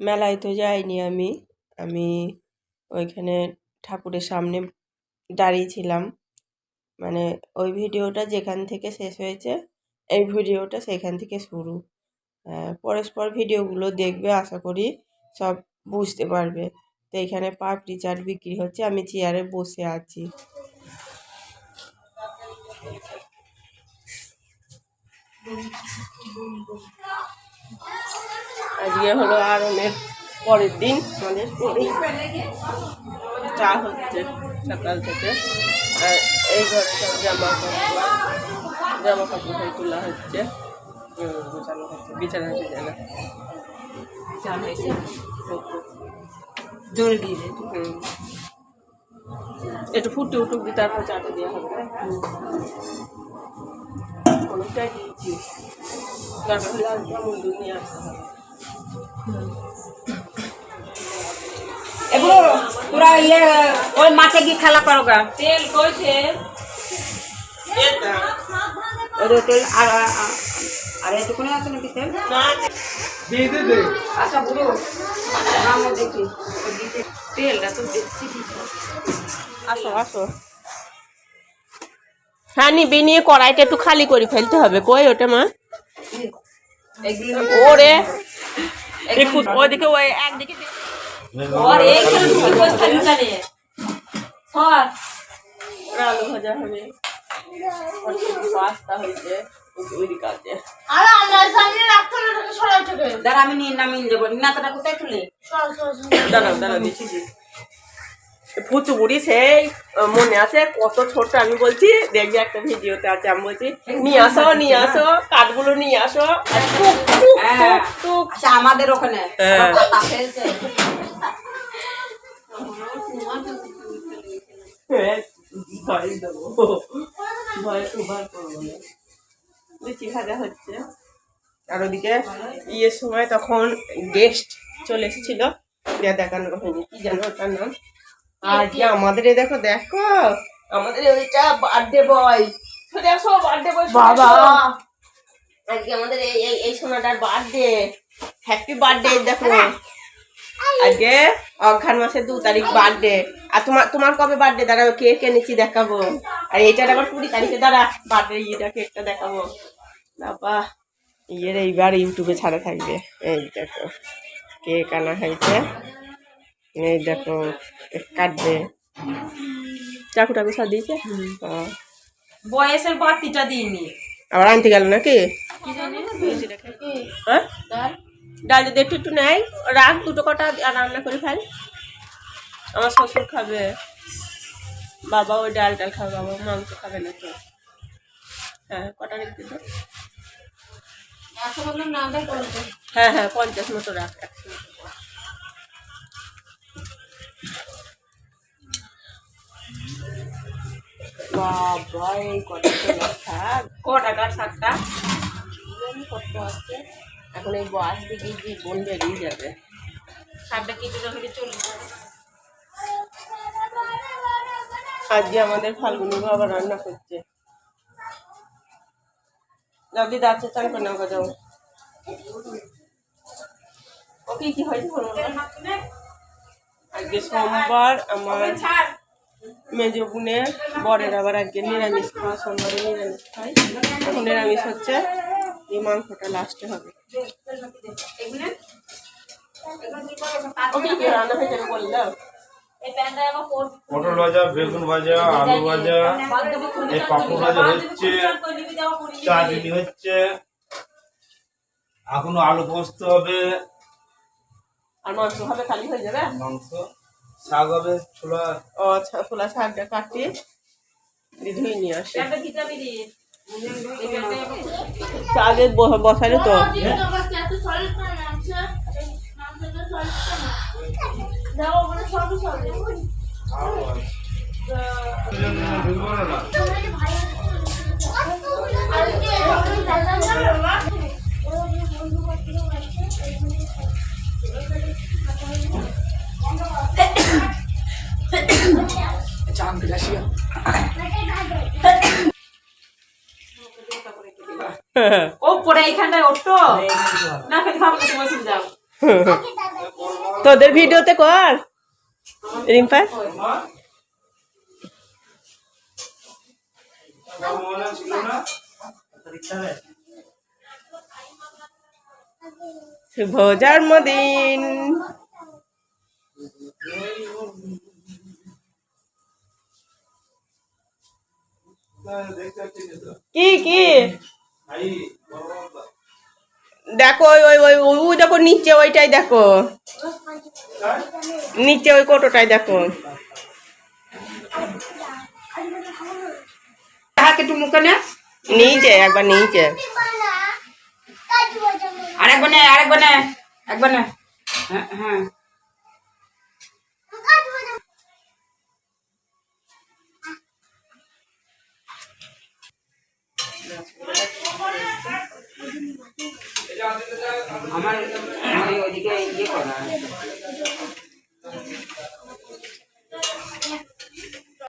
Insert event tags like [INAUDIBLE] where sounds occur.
মেলায় তো যাইনি আমি। আমি ওইখানে ঠাকুরের সামনে দাঁড়িয়েছিলাম মানে ওই ভিডিওটা যেখান থেকে শেষ হয়েছে এই ভিডিওটা সেখান থেকে শুরু। আহ, পরস্পর ভিডিওগুলো দেখবে আশা করি সব বুঝতে পারবে। তো এখানে পাপড়ি চাট বিক্রি হচ্ছে আমি চেয়ারে বসে আছি। আজকে হলো আর অনেক পরের দিন আমাদের পরেই চা হচ্ছে সকাল থেকে। আর এই ঘরে সব জামা কাপড় জামা কাপড় তোলা হচ্ছে। গোছানো হচ্ছে বিছানা টিছানা। জল দিয়ে হুম। একটু ফুটে উঠুক দিয়ে তারপর চাটা দেওয়া হবে অনেকটাই দিয়েছি। দরকার হলে আর কেমন দুধ আসতে হবে। এগুলো তোরা ইয়ে ওই মাঠে গিয়ে খেলা করো গা তেল কইছে ওদের তেল আর আর- আর- আর এটুকুনি আছে নাকি তেল? আচ্ছা বুড়ো আমরা দেখি তেলটা তো দেখছি আসো আসো। হ্যাঁ নিবি নিয়ে কড়াইটা একটু খালি করে ফেলতে হবে। কই ওটা মা? ওরে। একটু ওইদিকে ওই একদিকে ওর এই কি বস্তা লুকালে সর। আলু ভাজা হবে। পাস্তা হয়েছে। আমি নিয়ে নামিয়ে যাব নাতাটা কোথায় তুলে? দাঁড়াও দাঁড়াও দিচ্ছি জি বুড়ি সেই মনে আছে কত ছোট আমি বলছি দেখবি একটা ভিডিওতে আছে আমি বলছি নিয়ে আসো নিয়ে আসো কাঠগুলো নিয়ে আসো। হ্যাঁ। টুক আচ্ছা আমাদের ওখানে হ্যাঁ। হ্যাঁ, লুচি ভাজা হচ্ছে। আর ওদিকে ইয়ের সময় তখন গেস্ট চলে এসেছিল। দেখানো হয়নি। কি জানো ওটার নাম? আর কি আমাদের দেখো দেখো? আমাদের ওইটা বার্থডে বয় দেখো বার্থডে বয় বাবা। আজকে আমাদের এই এই এই সোনাটার বার্থডে হ্যাপি বার্থডে দেখো। আজকে অঘ্রান মাসের দু তারিখ বার্থডে আর তোমার তোমার কবে বার্থডে দাঁড়াও কেক এনেছি দেখাবো? আর এইটার আবার কুড়ি তারিখে দাঁড়া। বার্থডে ইয়েটা কেকটা দেখাবো। বাবা ইয়ের এইবার ইউটিউবে ছাড়া থাকবে। এই দেখো কেক আনা হয়েছে। এই দেখো কাটবে। চাকু টাকু সব দিয়েছে? ও, বয়সের বাতিটা দিইনি। আবার আনতে গেল নাকি? কি জানি? হ্যাঁ? ডাল। যদি একটু একটু নেয় রাখ দুটো কটা রান্না করে ফেল। আমার শ্বশুর খাবে। বাবা ওই ডাল ডাল খাবে বাবা মাংস খাবে না তো। হ্যাঁ কটা রেখে দেখ হ্যাঁ হ্যাঁ পঞ্চাশ মতো রাখ একশো বাবা এই কটা শাক? ক টাকার শাকটা? জানি কত আছে এখন এই দিকে জীবন বেরিয়ে যাবে। আজকে আমাদের ফাল্গুনি বাবা রান্না করছে। যাও দিদা আছে চান করে নাও যাও। কি কি হয়েছে আজকে সোমবার আমার মেজ বোনের বরের আবার আজকে নিরামিষ খাওয়া সোমবারে নিরামিষ খাই এখন নিরামিষ হচ্ছে এই মাংসটা লাস্টে হবে। রান্না হয়েছে বললাম। পটল ভাজা বেগুন ভাজা আলু ভাজা এই পাপড় ভাজা হচ্ছে চাটনি হচ্ছে। এখনও আলু পোস্ত হবে। আর মাংস হবে খালি হয়ে যাবে? মাংস। শাক হবে ছোলা। ও আচ্ছা ছোলা শাকটা কাটিয়ে দিয়ে ধুয়ে নিয়ে আসে। আগে বসালে তো। এত সলিড সব মাংস [LAUGHS] ও পরে এইখানটায় ওঠো। না যাও। [LAUGHS] তোদের ভিডিওতে কর রিম্পা মনে শুভ জন্মদিন কি কি? দেখো ওই ওই ওই ওই ওই দেখো নিচে ওইটাই দেখো। নিচে ওই কোটোটাই দেখো। হাত একটু মুখে নে নিচে একবার নিচে। আরেকবার নে আরেকবার নে। একবার নে। হ্যাঁ হ্যাঁ। আমার মানে ওইদিকে ইয়ে করা।